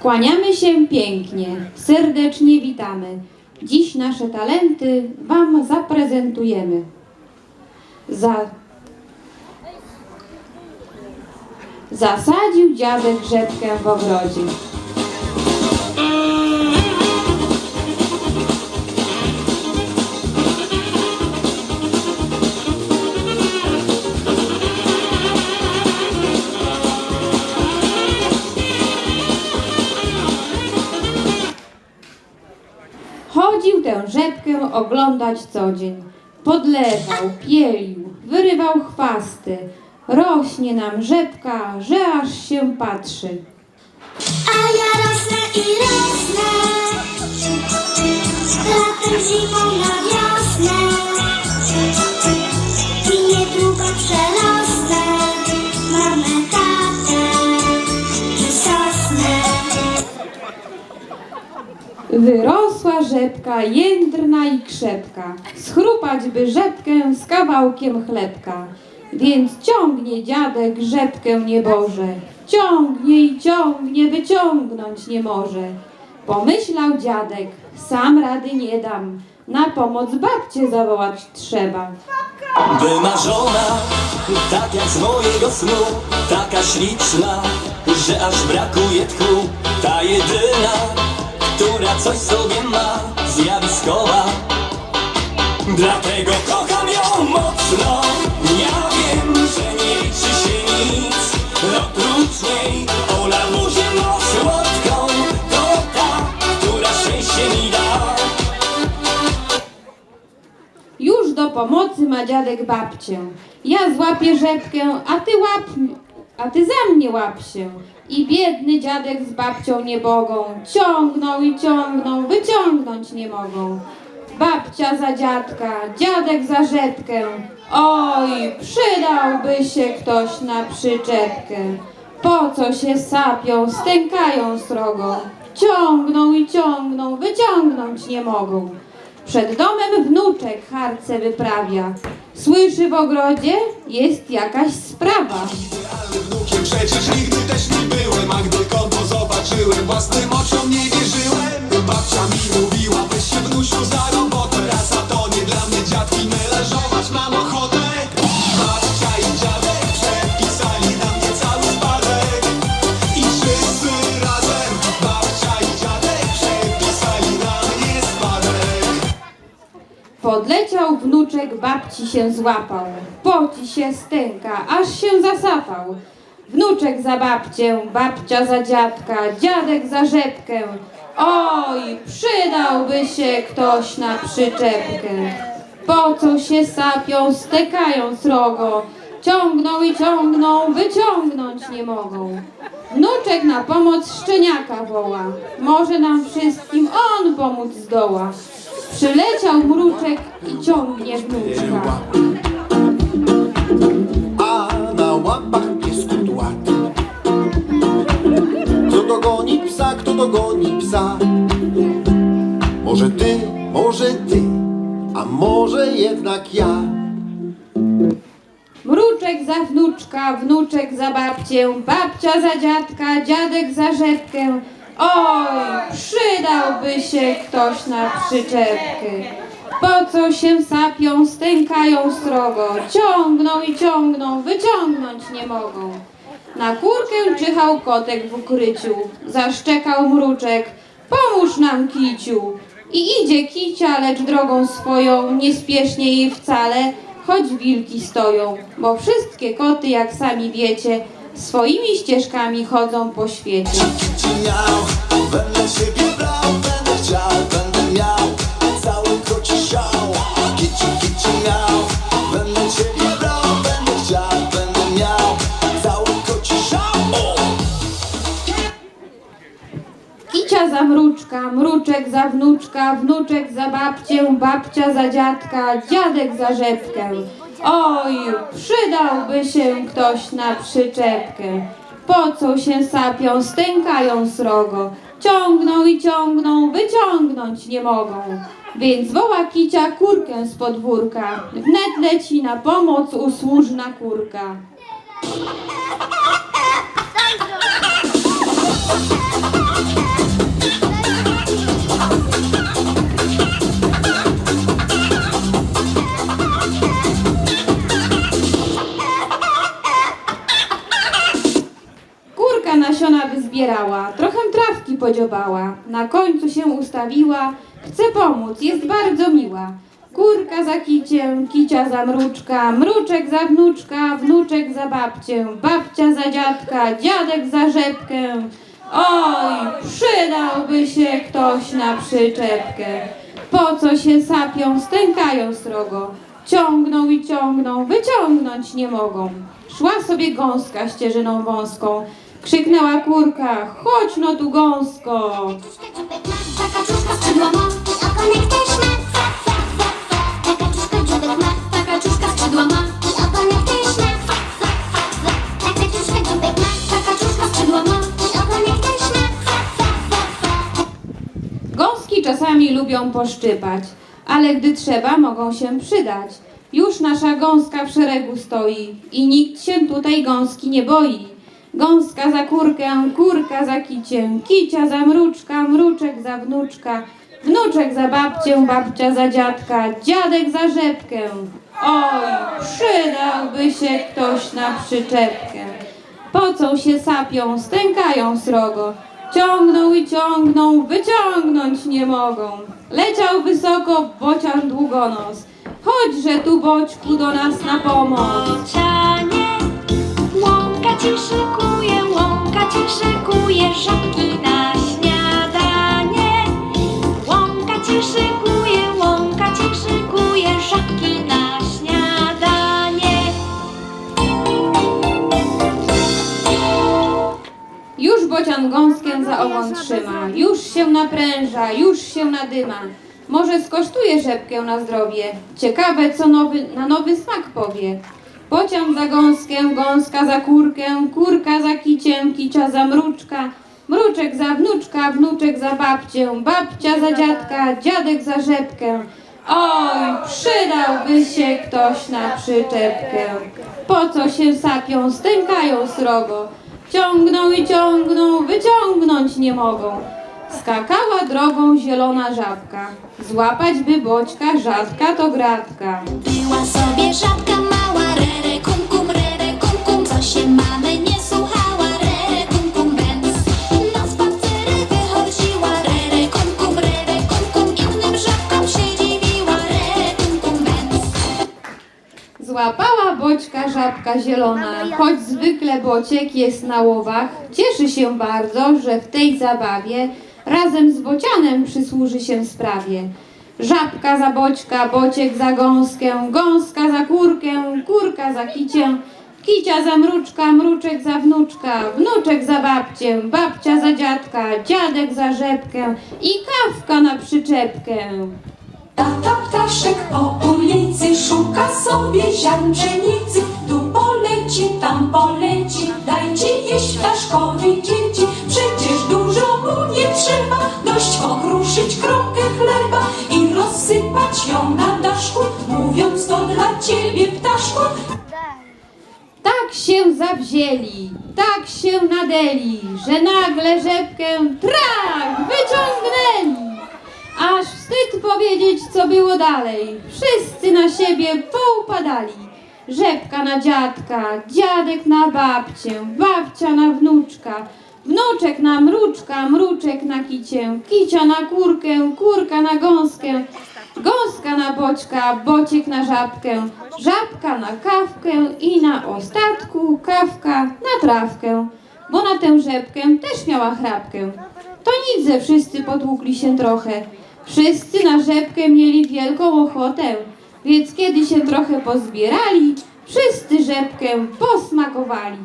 Kłaniamy się pięknie, serdecznie witamy. Dziś nasze talenty Wam zaprezentujemy. Za... Zasadził dziadek rzepkę w ogrodzie. Tę rzepkę oglądać co dzień. Podlewał, pielił, wyrywał chwasty. Rośnie nam rzepka, że aż się patrzy. A ja rosnę i rosnę Latem, zimą na wiosnę Wyrosła rzepka, jędrna i krzepka. Schrupać by rzepkę z kawałkiem chlebka. Więc ciągnie dziadek rzepkę nieboże. Ciągnie i ciągnie, wyciągnąć nie może. Pomyślał dziadek, sam rady nie dam. Na pomoc babcię zawołać trzeba. Wymarzona, tak jak z mojego snu Taka śliczna, że aż brakuje tchu Ta jedyna, która coś sobie ma Zjawiskowa. Dlatego kocham ją mocno. Ja wiem, że nie liczy się nic. Oprócz niej Ola buzię ma słodką To ta, która szczęście mi da. Już do pomocy ma dziadek babcię. Ja złapię rzepkę, a ty łap, a ty za mnie łap się. I biedny dziadek z babcią nie mogą. Ciągną i ciągną, wyciągnąć nie mogą. Babcia za dziadka, dziadek za rzepkę. Oj, przydałby się ktoś na przyczepkę. Po co się sapią, stękają srogo. Ciągną i ciągną, wyciągnąć nie mogą. Przed domem wnuczek harce wyprawia. Słyszy w ogrodzie, jest jakaś sprawa. Przecież nigdy też nie byłem. A gdy konto zobaczyłem, własnym oczom nie wierzyłem. Babcia mi mówiła, weź się wnusiu za robotę. Raz a to nie dla mnie dziadki meleżować mam ochotę. Babcia i dziadek przepisali na mnie cały spadek. I wszyscy razem Babcia i dziadek przepisali na mnie spadek. Podleciał wnuczek, babci się złapał. Poci się stęka, aż się zasapał. Wnuczek za babcię, babcia za dziadka, dziadek za rzepkę. Oj, przydałby się ktoś na przyczepkę. Po co się sapią, stekają srogo. Ciągną i ciągną, wyciągnąć nie mogą. Wnuczek na pomoc szczeniaka woła. Może nam wszystkim on pomóc zdoła. Przyleciał mruczek i ciągnie wnuczka. Kto dogoni psa? Może ty, może ty, a może jednak ja. Mruczek za wnuczka, wnuczek za babcię, babcia za dziadka, dziadek za rzepkę. Oj, przydałby się ktoś na przyczepkę. Po co się sapią, stękają srogo, ciągną i ciągną, wyciągnąć nie mogą. Na kurkę czyhał kotek w ukryciu, zaszczekał mruczek, pomóż nam kiciu. I idzie kicia, lecz drogą swoją, niespiesznie jej wcale, choć wilki stoją, bo wszystkie koty, jak sami wiecie, swoimi ścieżkami chodzą po świecie. Ci miał, będę ciebie brał, będę chciał, będę miał cały koci szał. Kici, kici miał, Kicia za mruczka, mruczek za wnuczka, wnuczek za babcię, babcia za dziadka, dziadek za rzepkę. Oj, przydałby się ktoś na przyczepkę. Po co się sapią, stękają srogo, ciągną i ciągną, wyciągnąć nie mogą. Więc woła kicia kurkę z podwórka, wnet leci na pomoc usłużna kurka. Kurka nasiona wyzbierała, trochę trawki podziobała, na końcu się ustawiła, chce pomóc, jest bardzo miła. Kurka za kiciem, kicia za mruczka, mruczek za wnuczka, wnuczek za babcię, babcia za dziadka, dziadek za rzepkę. Oj, przydałby się ktoś na przyczepkę. Po co się sapią, stękają srogo, ciągną i ciągną, wyciągnąć nie mogą. Szła sobie gąska ścieżyną wąską, krzyknęła kurka, chodź no tu gąsko. Skrzydła też ma. Czasami lubią poszczypać, ale gdy trzeba, mogą się przydać. Już nasza gąska w szeregu stoi i nikt się tutaj gąski nie boi. Gąska za kurkę, kurka za kiciem, kicia za mruczka, mruczek za wnuczka, wnuczek za babcię, babcia za dziadka, dziadek za rzepkę. Oj, przydałby się ktoś na przyczepkę. Pocą się sapią, stękają srogo. Ciągną i ciągną, wyciągnąć nie mogą. Leciał wysoko bocian długonos. Chodźże tu boćku do nas na pomoc. Bocianie, łąka ci szykuje, łąka ci szykuje żabki na śniadanie. Łąka ci szykuje, łąka ci szykuje żabki na śniadanie. Już bocian gąskę za ogon trzyma, już się napręża, już się nadyma. Może skosztuje rzepkę na zdrowie, ciekawe co nowy, na nowy smak powie. Bocian za gąskę, gąska za kurkę, kurka za kiciem, kicia za mruczka, mruczek za wnuczka, wnuczek za babcię, babcia za dziadka, dziadek za rzepkę. Oj, przydałby się ktoś na przyczepkę. Po co się sapią, stękają srogo. Ciągną i ciągną, nie mogą. Skakała drogą zielona żabka. Złapać by boćka, rzadka to gratka. Była sobie żabka mała, rere kum kum, rere kum kum, co się mamy nie słuchała, rere kum kum bęc. Na spacery wychodziła, rere kum kum, rere kum kum, innym żabkom się dziwiła, rere kum kum bęc. Złapała boćka żabka zielona, choć zwykle bociek jest na łowach, cieszy się bardzo, że w tej zabawie razem z bocianem przysłuży się sprawie. Żabka za boćka, bociek za gąskę, gąska za kurkę, kurka za kicię, kicia za mruczka, mruczek za wnuczka, wnuczek za babcię, babcia za dziadka, dziadek za rzepkę i kawka na przyczepkę. Tata ptaszek po ulicy szuka sobie ziarn ciebie ptaszku. Tak się zawzięli, tak się nadeli, że nagle rzepkę trach wyciągnęli. Aż wstyd powiedzieć, co było dalej. Wszyscy na siebie poupadali. Rzepka na dziadka, dziadek na babcię, babcia na wnuczka, wnuczek na mruczka, mruczek na kicię, kicia na kurkę, kurka na gąskę, gąska na boćka, bociek na żabkę, żabka na kawkę i na ostatku kawka na trawkę, bo na tę rzepkę też miała chrapkę. To nic, wszyscy potłukli się trochę. Wszyscy na rzepkę mieli wielką ochotę, więc kiedy się trochę pozbierali, wszyscy rzepkę posmakowali.